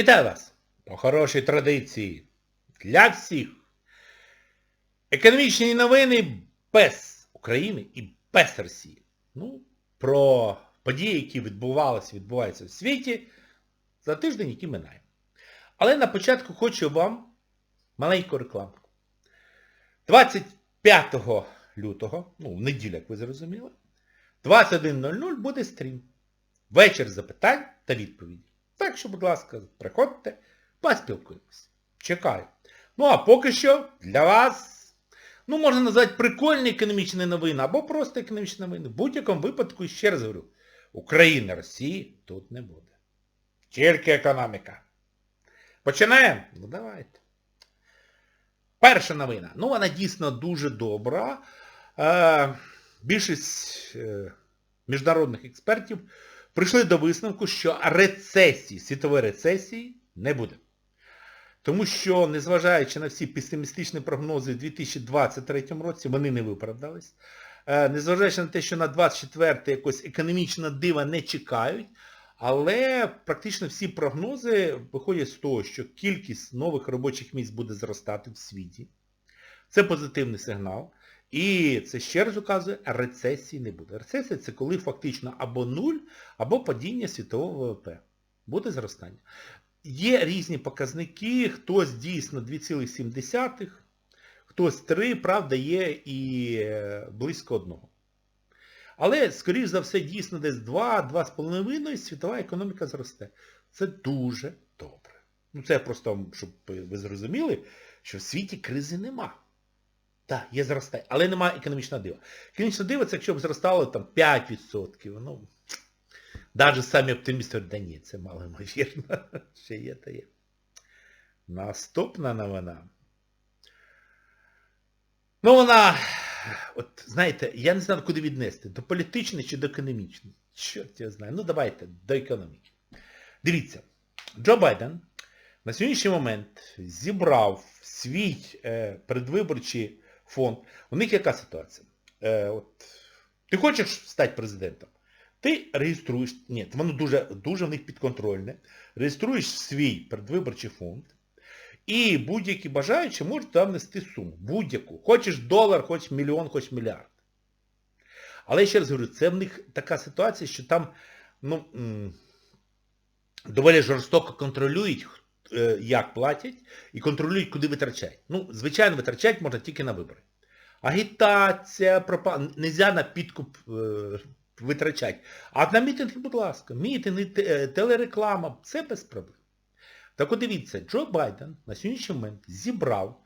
Вітаю вас! По хорошій традиції для всіх. Економічні новини без України і без Росії. Ну, про події, які відбувалися, відбуваються в світі за тиждень, який минає. Але на початку хочу вам маленьку рекламку. 25 лютого, ну, в неділю, як ви зрозуміли, 21.00 буде стрім. Вечір запитань та відповіді. Так що, будь ласка, приходьте, поспілкуємось. Чекаю. Ну а поки що для вас, ну можна назвати прикольні економічні новини, або просто економічні новини. В будь-якому випадку, ще раз говорю, України, Росії тут не буде. Тільки економіка. Починаємо? Ну давайте. Перша новина. Ну вона дійсно дуже добра. Е, більшість е, міжнародних експертів прийшли до висновку, що рецесії, світової рецесії не буде. Тому що, незважаючи на всі песимістичні прогнози в 2023 році, вони не виправдались. Е, Незважаючи на те, що на 24 якось економічного дива не чекають, але практично всі прогнози виходять з того, що кількість нових робочих місць буде зростати в світі. Це позитивний сигнал. І це ще раз указує, рецесії не буде. Рецесія це коли фактично або нуль, або падіння світового ВВП. Буде зростання. Є різні показники, хтось дійсно 2,7, хтось 3, правда, є і е, близько одного. Але, скоріш за все, дійсно десь 2-2,5 світова економіка зросте. Це дуже добре. Ну це просто, щоб ви зрозуміли, що в світі кризи нема. Так, є зростання, але немає економічного дива. Економічне диво це якщо б зростало там 5%. Ну, навіть самі оптимісти да ні, це мало ймовірно. Ще є та є. Наступна новина. Ну вона, от знаєте, я не знаю, куди віднести, до політичної чи до економічної. Чорт я знаю. Ну давайте, до економіки. Дивіться, Джо Байден на сьогоднішній момент зібрав свій е, предвиборчий фонд. У них яка ситуація? Е, от, ти хочеш стати президентом? Ти реєструєш, ні, воно дуже, дуже в них підконтрольне, реєструєш свій предвиборчий фонд, і будь-які бажаючі можуть там внести суму. Будь-яку. Хочеш долар, хочеш мільйон, хочеш мільярд. Але я ще раз говорю, це в них така ситуація, що там ну, доволі жорстоко контролюють, як платять, і контролюють, куди витрачають. Ну, звичайно, витрачати можна тільки на вибори. Агітація, пропаганда, нельзя на підкуп е, витрачати. А на мітинги, будь ласка, мітинги, е, телереклама, це без проблем. Так от дивіться, Джо Байден на сьогоднішній момент зібрав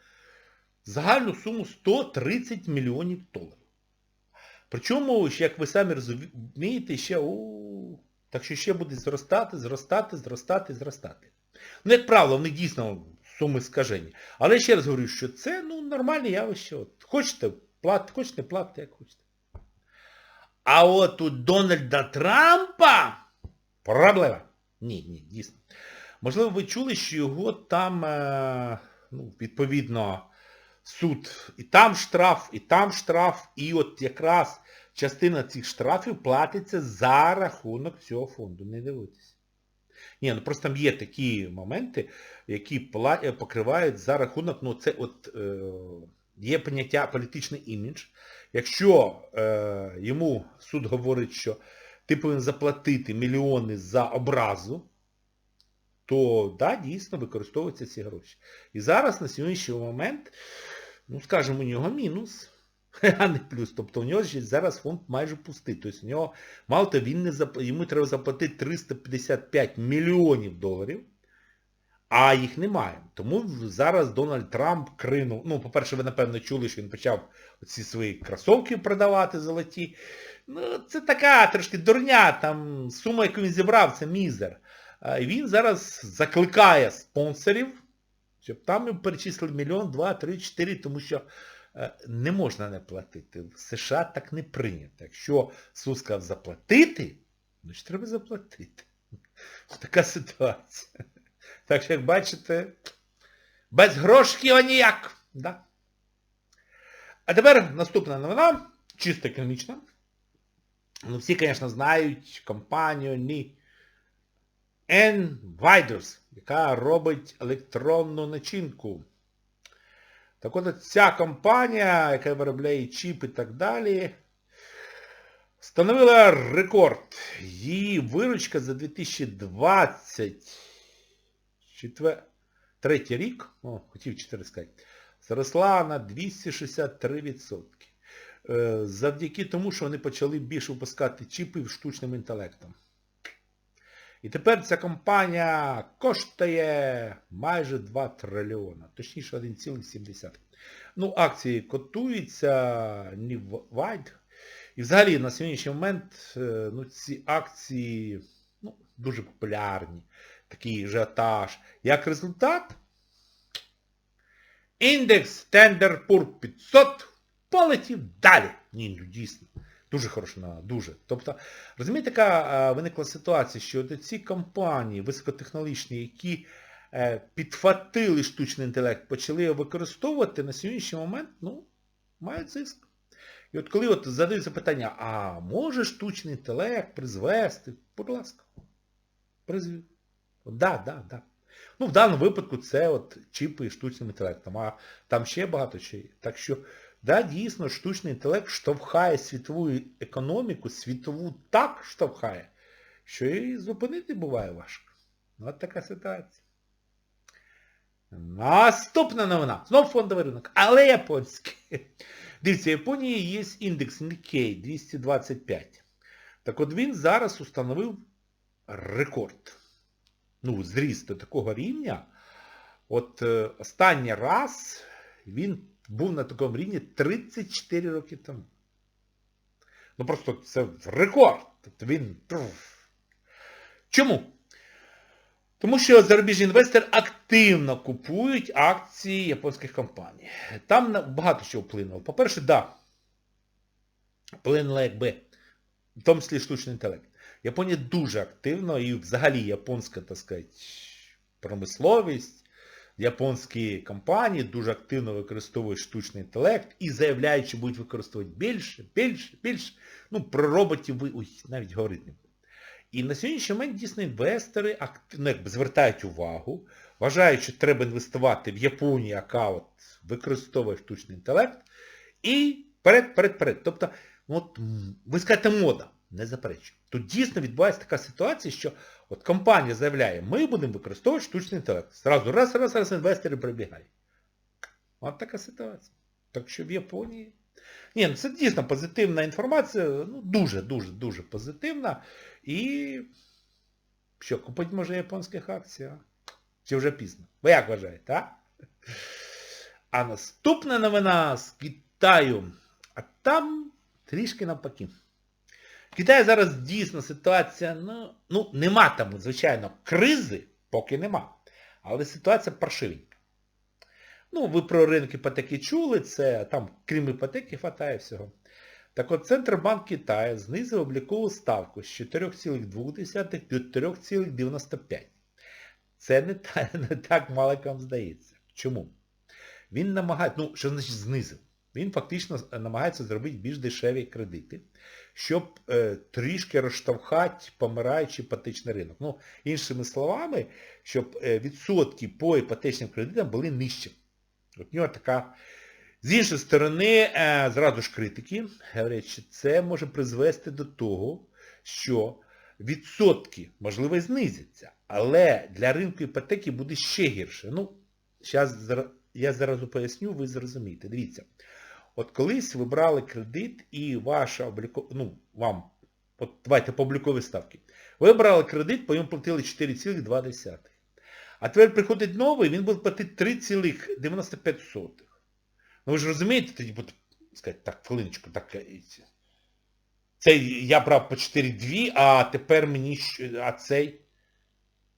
загальну суму 130 мільйонів доларів. Причому, як ви самі розумієте, ще у так що ще буде зростати, зростати, зростати, зростати. Ну, як правило, вони дійсно суми скажені. Але ще раз говорю, що це ну, нормальне явище. От, хочете платите, хочете не платите, як хочете. А от у Дональда Трампа проблема. Ні, ні, дійсно. Можливо, ви чули, що його там, е, ну, відповідно, суд, і там штраф, і там штраф, і от якраз частина цих штрафів платиться за рахунок цього фонду. Не дивитесь. Ні, ну просто там є такі моменти, які е, покривають за рахунок, ну це от е, є поняття політичний імідж. Якщо е, йому суд говорить, що ти повинен заплатити мільйони за образу, то да, дійсно використовуються ці гроші. І зараз на сьогоднішній момент, ну скажімо, у нього мінус, а не плюс. Тобто у нього ще зараз фонд майже пустий. Тобто у нього, мало того, він не зап... йому треба заплатити 355 мільйонів доларів, а їх немає. Тому зараз Дональд Трамп кринув. Ну, по-перше, ви, напевно, чули, що він почав ці свої кросовки продавати золоті. Ну, це така трошки дурня, там сума, яку він зібрав, це мізер. І він зараз закликає спонсорів, щоб там перечислили мільйон, два, три, чотири, тому що не можна не платити. В США так не прийнято. Якщо суд сказав заплатити, значить треба заплатити. Така ситуація. Так що, як бачите, без грошків аніяк. Да? А тепер наступна новина, чисто економічна. Ну, всі, звісно, знають компанію ні. N-Viders. яка робить електронну начинку. Так от ця компанія, яка виробляє чіп і так далі, встановила рекорд. Її виручка за 2023 рік, о, хотів 4 сказати, зросла на 263%. Е, Завдяки тому, що вони почали більше випускати чіпів штучним інтелектом. І тепер ця компанія коштує майже 2 трильйона, точніше 1,7. Ну, акції котуються, ні вайд. І взагалі на сьогоднішній момент е, ну, ці акції ну, дуже популярні, такий ажіотаж. Як результат, індекс Tender Pur 500 полетів далі. Ні, ну дійсно. Дуже хороша новина, дуже. Тобто, розумієте, така е, виникла ситуація, що ці компанії високотехнологічні, які е, підхватили штучний інтелект, почали його використовувати, на сьогоднішній момент, ну, мають зиск. І от коли от задають запитання, а може штучний інтелект призвести? Будь ласка. Призвів. Да, да, да. Ну, в даному випадку це от чіпи штучним інтелектом, а там ще багато є. Так що, да, дійсно, штучний інтелект штовхає світову економіку, світову так штовхає, що і зупинити буває важко. Ну, от така ситуація. Наступна новина. Знов фондовий ринок, але японський. Дивіться, в Японії є індекс Nikkei 225. Так от він зараз установив рекорд. Ну, зріст до такого рівня. От е, останній раз він був на такому рівні 34 роки тому. Ну просто це рекорд. Тобто він... Чому? Тому що зарубіжні інвестори активно купують акції японських компаній. Там багато чого вплинуло. По-перше, да, вплинуло якби, в тому числі штучний інтелект. Японія дуже активно і взагалі японська, так сказати, промисловість, японські компанії дуже активно використовують штучний інтелект і заявляють, що будуть використовувати більше, більше, більше. Ну, про роботів ви ой, навіть говорити не буду. І на сьогоднішній момент дійсно інвестори активно якби, звертають увагу, вважають, що треба інвестувати в Японію, яка от використовує штучний інтелект, і перед, перед, перед. Тобто, от, ви скажете мода, не заперечую. Тут дійсно відбувається така ситуація, що от компанія заявляє, ми будемо використовувати штучний інтелект. Зразу раз, раз, раз інвестори прибігають. От така ситуація. Так що в Японії... Ні, ну це дійсно позитивна інформація, ну дуже-дуже дуже позитивна. І що, купити може японських акцій? а? Чи вже пізно? Ви як вважаєте, а? А наступна новина з Китаю. А там трішки навпаки. В зараз дійсно ситуація, ну, ну нема там, звичайно, кризи, поки нема. Але ситуація паршивенька. Ну, ви про ринок іпотеки чули, це там, крім іпотеки, хватає всього. Так от Центробанк Китаю знизив облікову ставку з 4,2 до 3,95. Це не, та, не так мало, як вам здається. Чому? Він намагається, ну, що значить знизив? Він фактично намагається зробити більш дешеві кредити, щоб е, трішки розштовхати помираючий іпотечний ринок. Ну, іншими словами, щоб е, відсотки по іпотечним кредитам були нижчі. От нього така... З іншої сторони, е, зразу ж критики говорять, що це може призвести до того, що відсотки, можливо, знизяться, але для ринку іпотеки буде ще гірше. Ну, зараз я зараз поясню, ви зрозумієте. Дивіться, от колись ви брали кредит і ваша облікова, ну, вам, от давайте по обліковій ставки. Ви брали кредит, по ньому платили 4,2. А тепер приходить новий, він буде платити 3,95. Ну ви ж розумієте, тоді буде сказати, так, хвилиночку, так. Це я брав по 4,2, а тепер мені, а цей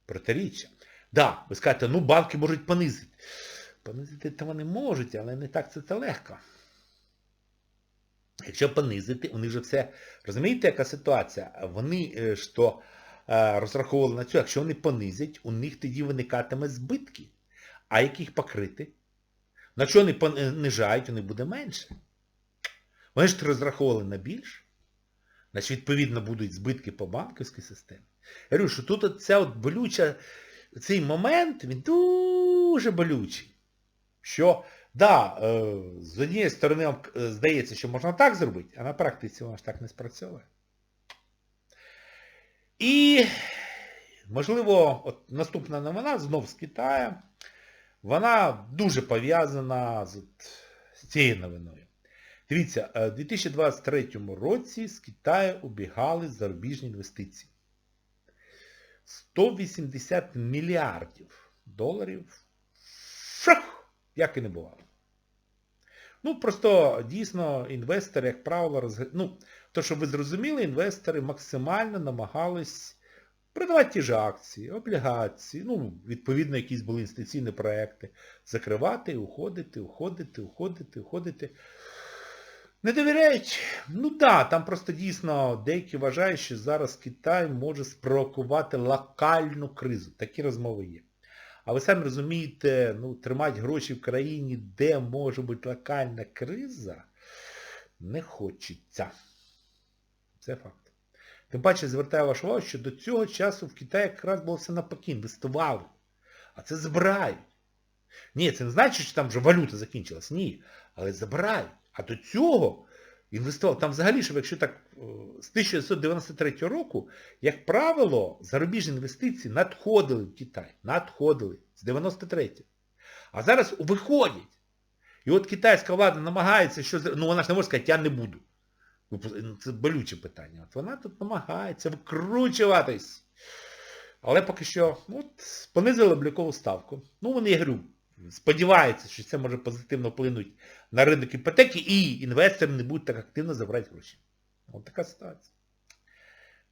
протиріччя. Да, ви скажете, ну банки можуть понизити. Понизити то вони можуть, але не так це легко. Якщо понизити, у них же все... Розумієте, яка ситуація? Вони що розраховували на цю, якщо вони понизять, у них тоді виникатиме збитки. А як їх покрити? На що вони понижають, вони буде менше. Вони ж розраховували на більше. Значить, відповідно, будуть збитки по банківській системі. Я говорю, що тут ця от болюча цей момент, він дуже болючий. Що, да, е, з однієї сторони вам е, здається, що можна так зробити, а на практиці воно ж так не спрацьовує. І, можливо, от наступна новина знов з Китаю, вона дуже пов'язана з, з цією новиною. Дивіться, е, у 2023 році з Китаю убігали зарубіжні інвестиції. 180 мільярдів доларів. Шах! Як і не бувало. Ну, просто дійсно інвестори, як правило, розг... ну, то, щоб ви зрозуміли, інвестори максимально намагались продавати ті ж акції, облігації, ну, відповідно, якісь були інвестиційні проекти, закривати, уходити, уходити, уходити, уходити. Не довіряють? Ну так, да, там просто дійсно деякі вважають, що зараз Китай може спровокувати локальну кризу. Такі розмови є. А ви самі розумієте, ну, тримати гроші в країні, де може бути локальна криза, не хочеться. Це факт. Тим паче звертаю вашу увагу, що до цього часу в Китаї якраз було все навпаки, інвестували. А це збирають. Ні, це не значить, що там вже валюта закінчилась. Ні. Але забирають. А до цього інвестував, там взагалі, щоб якщо так, з 1993 року, як правило, зарубіжні інвестиції надходили в Китай. Надходили. З 93 А зараз виходять. І от китайська влада намагається, що... Ну вона ж не може сказати, я не буду. Це болюче питання. От вона тут намагається викручуватись. Але поки що от, понизили облікову ставку. Ну, вони, я говорю, сподіваються, що це може позитивно вплинути на ринок іпотеки і інвестори не будуть так активно забирати гроші. Ось така ситуація.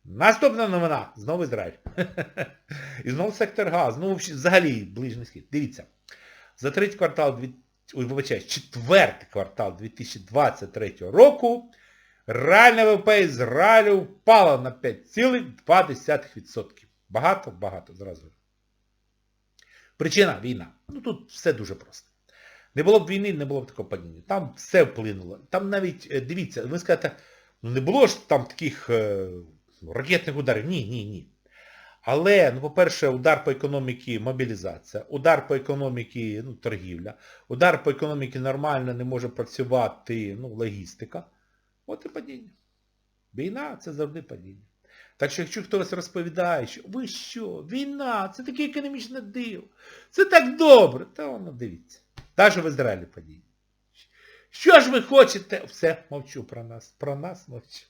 Наступна новина. Знову Ізраїль. І знову сектор газ. Ну, взагалі, ближній схід. Дивіться. За третій квартал, ой, вибачаю, четвертий квартал 2023 року реальне ВВП Ізраїлю впало на 5,2%. Багато-багато, зразу. Причина війна. Ну тут все дуже просто. Не було б війни, не було б такого падіння. Там все вплинуло. Там навіть, дивіться, ви скажете, ну не було ж там таких е, ракетних ударів. Ні, ні, ні. Але, ну, по-перше, удар по економіці мобілізація, удар по економіці ну, торгівля, удар по економіці нормально не може працювати ну, логістика. От і падіння. Війна це завжди падіння. Так що якщо хтось розповідає, що ви що, війна, це таке економічне диво, це так добре, то воно дивіться. Навіть в Ізраїлі падіння. Що ж ви хочете? Все, мовчу про нас. Про нас мовчу.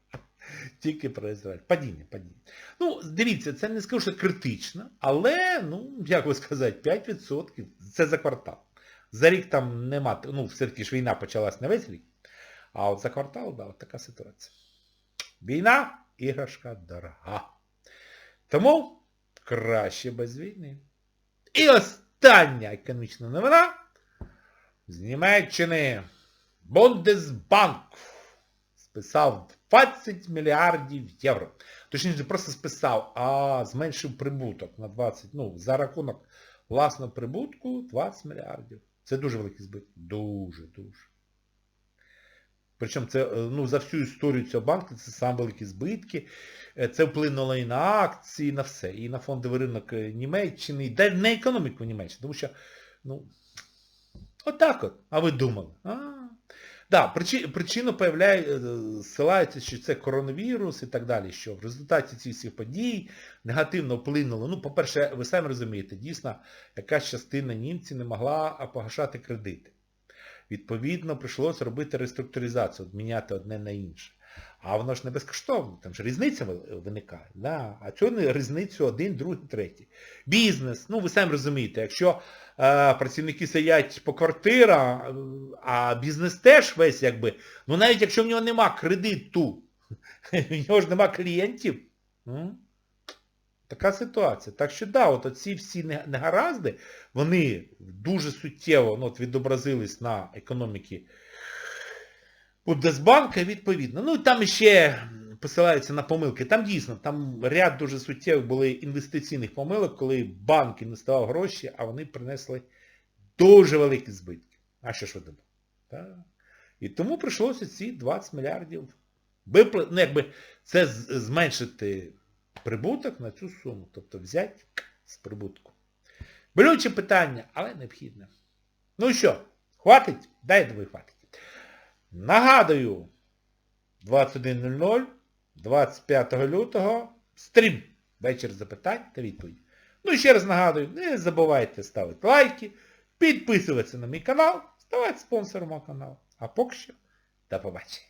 Тільки про Ізраїль. Падіння, падіння. Ну, дивіться, це не скажу, що критично, але, ну, як ви сказати, 5% це за квартал. За рік там нема, ну, все-таки ж війна почалась не весь рік. А от за квартал, да, от така ситуація. Війна, іграшка дорога. Тому краще без війни. І остання економічна новина з Німеччини. Бундесбанк списав 20 мільярдів євро. Точніше, просто списав, а зменшив прибуток на 20, ну, за рахунок власного прибутку 20 мільярдів. Це дуже великий збиток. Дуже, дуже. Причому це ну, за всю історію цього банку це саме великі збитки. Це вплинуло і на акції, і на все. І на фондовий ринок Німеччини, і на економіку Німеччини. Тому що, ну, отак от. А ви думали? А, да, причина появляє, ссилається, що це коронавірус і так далі, що в результаті цих всіх подій негативно вплинуло. Ну, по-перше, ви самі розумієте, дійсно, якась частина німців не могла погашати кредити. Відповідно, прийшлося робити реструктуризацію, міняти одне на інше. А воно ж не безкоштовно, там ж різниця виникає. Да. А чого не різницю один, другий, третій? Бізнес, ну ви самі розумієте, якщо е, працівники сидять по квартирах, а бізнес теж весь якби, ну навіть якщо в нього нема кредиту, в нього ж нема клієнтів. Така ситуація. Так що да, от ці всі негаразди, вони дуже суттєво ну, от, відобразились на економіці Бундесбанка, відповідно. Ну і там ще посилаються на помилки. Там дійсно, там ряд дуже суттєвих були інвестиційних помилок, коли банк інвестував гроші, а вони принесли дуже великі збитки. А що ж ви думаєте? І тому прийшлося ці 20 мільярдів випла... ну, якби це зменшити прибуток на цю суму. Тобто взяти з прибутку. Болюче питання, але необхідне. Ну що, хватить? Дай думаю, хватить. Нагадую, 21.00, 25 лютого, стрім. Вечір запитань та відповідь. Ну і ще раз нагадую, не забувайте ставити лайки, підписуватися на мій канал, ставати спонсором мого каналу. А поки що, до побачення.